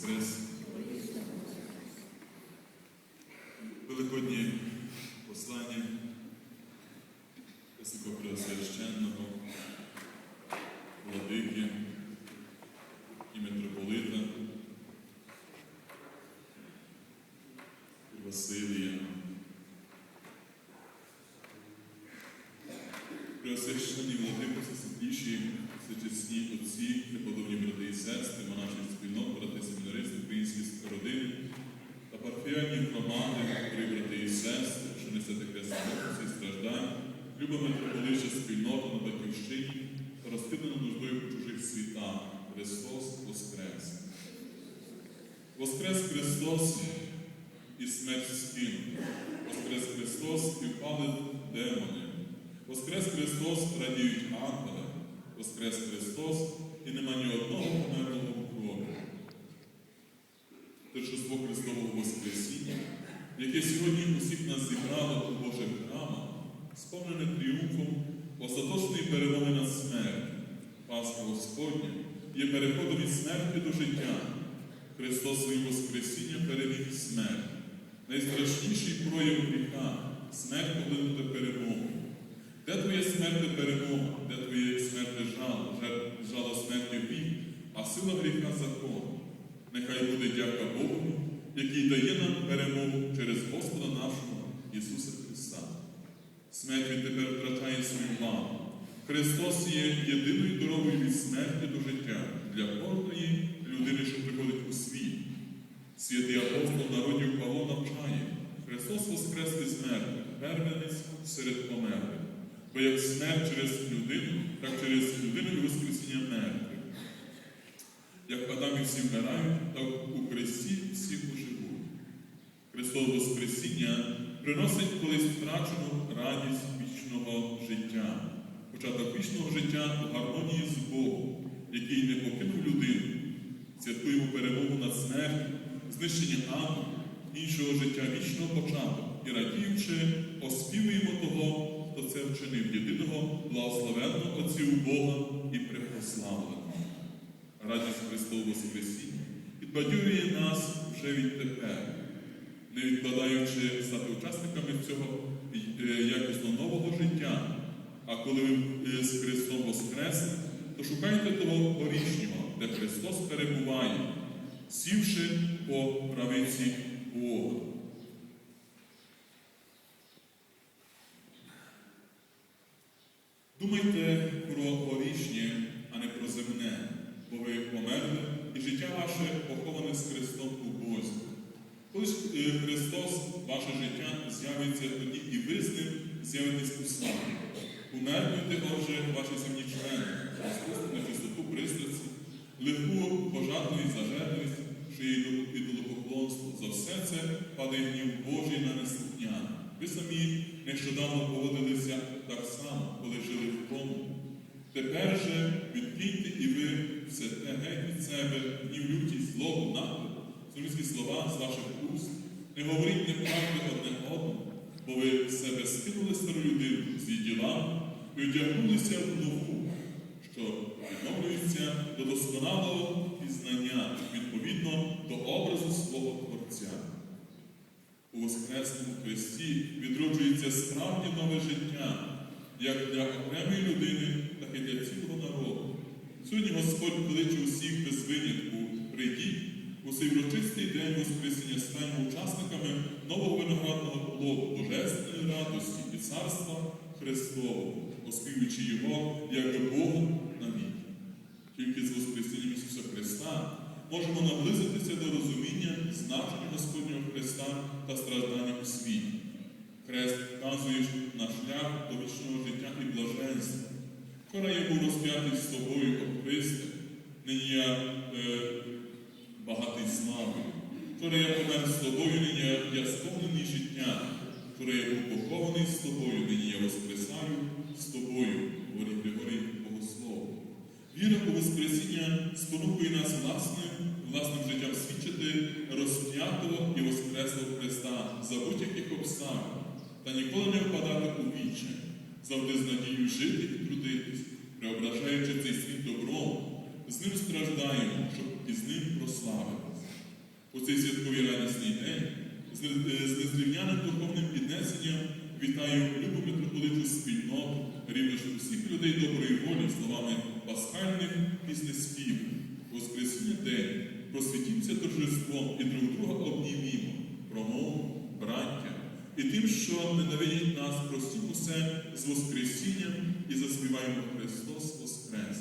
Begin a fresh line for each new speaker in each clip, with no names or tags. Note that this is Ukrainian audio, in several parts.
Воскрес. Великоднє послання Високопреосвященного владики і митрополита Василія. Преосвящені владику, всесвітліші, всечесні отці, преподобні брати і сестри, монаші спільнот, брати семінаристи, українські родини та парфіальні громади, брати і сестри, що несете хрест і страждань, люба митрополича спільнота на батьківщині та розпитана нуждою по чужих світах. Христос Воскрес! Воскрес Христос і смерть скинув. Воскрес Христос і впали демони. Воскрес Христос радіють ангели. Воскрес Христос і нема ні одного померлого в крові. Торжество Христового Воскресіння, яке сьогодні усіх нас зібрало у Божих храмах, сповнене тріумфом остаточної перемоги над смертю. Пасха Господня є переходом від смерті до життя. Христос своїм Воскресінням переміг смерть. Найстрашніший прояв гріха смерть поглинути перемогу. Де твоя смерть перемога, де твоє смерть жало, жало смерті вік, а сила гріха закон. Нехай буде дяка Богу, який дає нам перемогу через Господа нашого Ісуса Христа. Смерть відтепер втрачає свою владу. Христос є єдиною дорогою від смерті до життя для кожної людини, що приходить у світ. Святий апостол народів Павло навчає, Христос воскрес із мертвих, первенець серед померлих. Бо через людину, так через людину і воскресіння мертвих. Як Адам і всі вмирають, так у Христі всі оживуть. Христове Воскресіння приносить колись втрачену радість вічного життя, початок вічного життя у гармонії з Богом, який не покинув людину. Святкуємо перемогу над смертю, знищення аду, іншого життя, вічного початку і радіючи, оспівуємо того, хто це вчинив єдиного благословенного Отців Бога і препославленого. Радість Христового Воскресіння підбадьорює нас вже відтепер, не відкладаючи стати учасниками цього е, якісно нового життя. А коли ви е, з Христом Воскресли, то шукайте того горішнього, де Христос перебуває, сівши по правиці Бога. Думайте про горішнє, а не про земне, бо ви померли, і життя ваше поховане з Христом у Бозі. Коли е, Христос, ваше життя з'явиться тоді, і ви з ним з'явитесь у славі. Умертвуйте, отже, ваші земні члени, на чистоту пристрасті, легку пожадливість, зажерливість, що є ідолопоклонство. За все це падає гнів Божий на неслухняне. Ви самі нещодавно поводилися так само, коли жили в тому. Тепер же відкиньте і ви все те геть від себе, гнів лютість, злобу, напад, Слов'янські слова з ваших уст, не говоріть неправди одне одному, бо ви в себе скинули стару людину з її ділами і одягнулися в нову, що відновлюється до досконалого пізнання відповідно до образу свого Творця. У Воскресному Христі відроджується справді нове життя, як для окремої людини, так і для цілого народу. Сьогодні Господь кличе усіх без винятку, прийдіть у цей урочистий день Воскресіння станемо учасниками нового виноградного плоду Божественної радості і царства Христового, оспівуючи Його як Бога навіки. Тільки з Воскресінням Ісуса Христа можемо наблизитися до розуміння значення Господнього Христа та страждання у світі. Хрест вказує на шлях до вічного життя. Вчора я був розп'ятий з тобою, Христе, нині я е, багатий слави. Вчора я помер з тобою, нині я, я сповнений життя. Вчора я був похований з тобою, нині я воскресаю з тобою, говорить Григорій Богослов. Віра у Воскресіння спонукує нас власним, власним життям свідчити розп'ятого і Воскреслого Христа за будь-яких обставин та ніколи не впадати у віче, завжди з надією жити і трудитись, преображаючи цей світ добром, з ним страждаємо, щоб із ним прославитись. цей святковий радісний день з не- незрівняним духовним піднесенням вітаю любу митрополиту спільноту, рівно всіх людей доброї волі словами пасхальних піснеспів. Воскресіння день, просвітімося торжеством і друг друга обнімімо, промову, браття, і тим, що ненавидять нас, простім усе з Воскресінням і заспіваємо Христос Воскрес.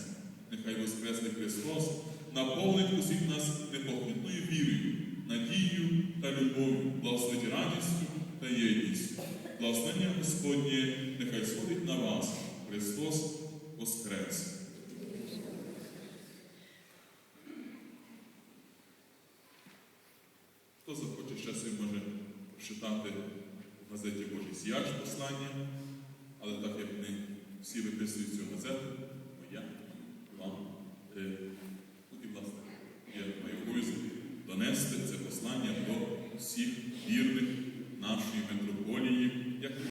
Нехай Воскресний Христос наповнить усіх нас непохитною вірою, надією та любов'ю, благословить радістю та єдністю. Благословення Господнє нехай сходить на вас. Христос Воскрес! Хто захоче ще може прочитати газеті Божий Сіяч послання, але так як не всі виписують цю газету, моя вам, е, ну, і, власне, я маю обов'язок донести це послання до всіх вірних нашої метро.